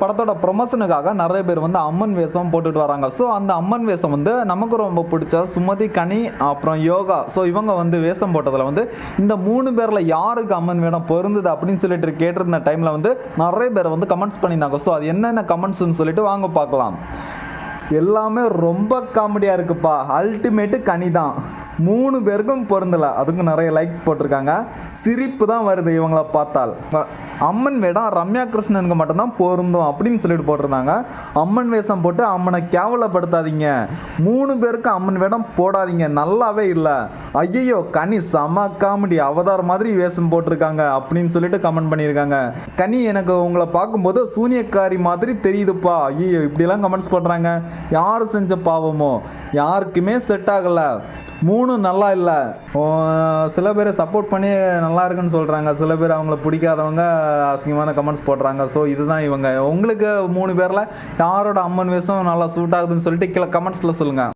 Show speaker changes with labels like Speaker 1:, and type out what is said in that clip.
Speaker 1: படத்தோட ப்ரொமோஷனுக்காக நிறைய பேர் வந்து அம்மன் வேஷம் போட்டுட்டு வராங்க. ஸோ அந்த அம்மன் வேஷம் வந்து நமக்கு ரொம்ப பிடிச்ச சுமதி கனி அப்புறம் யோகா. ஸோ இவங்க வந்து வேஷம் போட்டதில் வந்து இந்த மூணு பேரில் யாருக்கு அம்மன் வேடம் பொருந்தது அப்படின்னு சொல்லிட்டு கேட்டிருந்த டைமில் வந்து நிறைய பேர் வந்து கமெண்ட்ஸ் பண்ணியிருந்தாங்க. ஸோ அது என்னென்ன கமெண்ட்ஸ்னு சொல்லிட்டு வாங்க பார்க்கலாம். எல்லாமே ரொம்ப காமெடியாக இருக்குப்பா. அல்டிமேட்டு கனி தான் மூணு பேருக்கும் பொருந்தலை. அதுக்கும் நிறைய லைக்ஸ் போட்டிருக்காங்க. சிரிப்பு தான் வருது இவங்கள பார்த்தால். அம்மன் வேடம் ரம்யா கிருஷ்ணனுக்கு மட்டும்தான் பொருந்தும் அப்படின்னு சொல்லிட்டு போட்டிருந்தாங்க. அம்மன் வேஷம் போட்டு அம்மனை கேவலப்படுத்தாதீங்க. மூணு பேருக்கு அம்மன் வேடம் போடாதீங்க. நல்லாவே இல்லை. ஐயோ கனி செம காமெடி அவதார் மாதிரி வேஷம் போட்டிருக்காங்க அப்படின்னு சொல்லிட்டு கமெண்ட் பண்ணியிருக்காங்க. கனி எனக்கு உங்களை பார்க்கும்போது சூனியக்காரி மாதிரி தெரியுதுப்பா. ஐயோ இப்படிலாம் கமெண்ட்ஸ் பண்ணுறாங்க யார் செஞ்ச பாவமோ? யாருக்குமே செட் ஆகலை. மூணு நல்லா இல்லை. சில பேர் சப்போர்ட் பண்ணி நல்லா இருக்குன்னு சொல்கிறாங்க சில பேர் அவங்கள பிடிக்காதவங்க அசிங்கமான கமெண்ட்ஸ் போடுறாங்க. ஸோ இதுதான் இவங்க. உங்களுக்கு மூணு பேரில் யாரோட அம்மன் வேஷம் நல்லா சூட் ஆகுதுன்னு சொல்லிட்டு கீழே கமெண்ட்ஸில் சொல்லுங்கள்